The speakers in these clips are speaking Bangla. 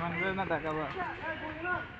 মানবে না দেখাবা কে বুঝি নাই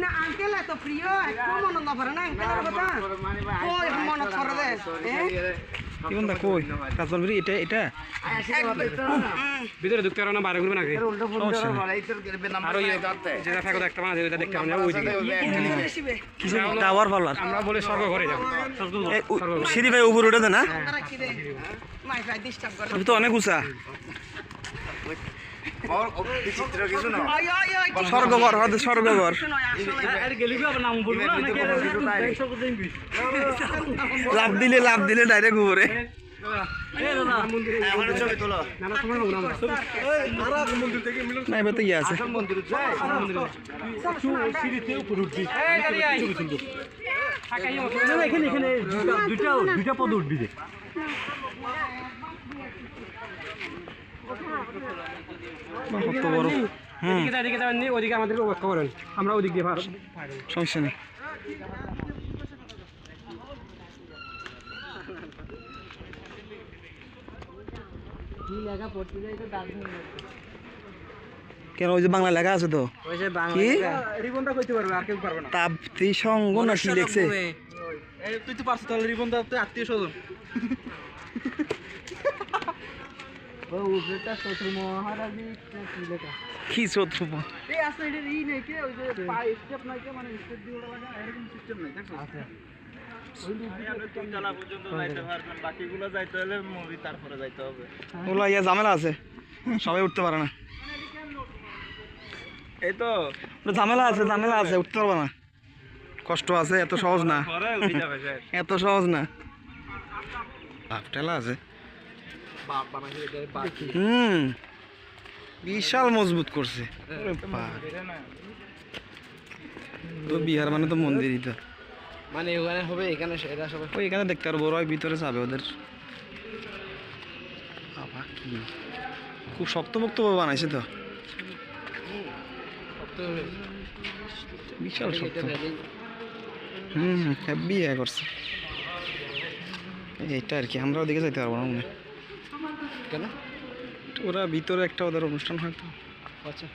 না আঙ্কেল এত প্রিয় একটু মনে না পারে না আঙ্কেলের কথা মনে করে দে কি বন্ধা কই? কাজল বিড়ি এটা এটা? ভিতরে ঢুকতে পারো না বাইরে ঘুরবে নাকি? আর ওই যেটা থাকে একটা বানা যেটা দেখতে আমরা ওই দিকে। কিছু টাওয়ার পাল্লার আমরা বলে স্বর্গ ঘরে যাব। সিঁড়ি ভাই উপরে উঠে না। তো অনেক উঁচা। স্বর্গবর হয়তো স্বর্গবর শুনো আসলে গেলি আবার নাম বলব না? নাকি লাভ দিলে লাভ দিলে ডাইরেক্ট না এবার তো ইয়ে আছে। এখানে দুইটা পদ উঠবি কত বড় হুম এদিকে এদিকে যাবেন নি ওদিকে আমাদেরকে করেন আমরা ওদিক দিয়ে সমস্যা নেই কেন ওই যে বাংলা লেখা আছে তো? কি? রিবনটা কইতে পারবে আর কেউ পারবে না। তাপ্তি সঙ্গ না কি লিখছে? তুই তো পারছিস তাহলে রিবনটা তুই আত্মীয় স্বজন। কি শত্রু এই আসলে এটা ই নেই কি? ওই যে পাই স্টেপ নাই কি? মানে স্টেপ দিয়ে ওটা লাগা এরকম সিস্টেম নাই দেখছ? তিনতলা পর্যন্ত যাইতে পারবেন বাকিগুলো যাইতে হলে মুভি তারপরে যাইতে হবে। ওগুলো ইয়া ঝামেলা আছে। সবাই উঠতে পারে না। এই তো। ঝামেলা আছে ঝামেলা আছে উঠতে পারবে না। কষ্ট আছে এত সহজ না। এত সহজ না। আছে বাপ বানাইছে এটা বাকি হুম বিশাল মজবুত করছে তো বিহার মানে তো মন্দিরই তো মানে ওখানে হবে এখানে এটা সবাই ওই এখানে দেখতে পারব ওরা ওই ভিতরে যাবে ওদের বাবা কি খুব শক্তপোক্ত বানাইছে তো বিশাল শক্ত হুম হ্যাপি ইয়ে করছে এইটা আর কি আমরা ওদিকে যাইতে পারব না মনে হয়। কেন? ওরা ভিতরে একটা ওদের অনুষ্ঠান হয় তো। আচ্ছা।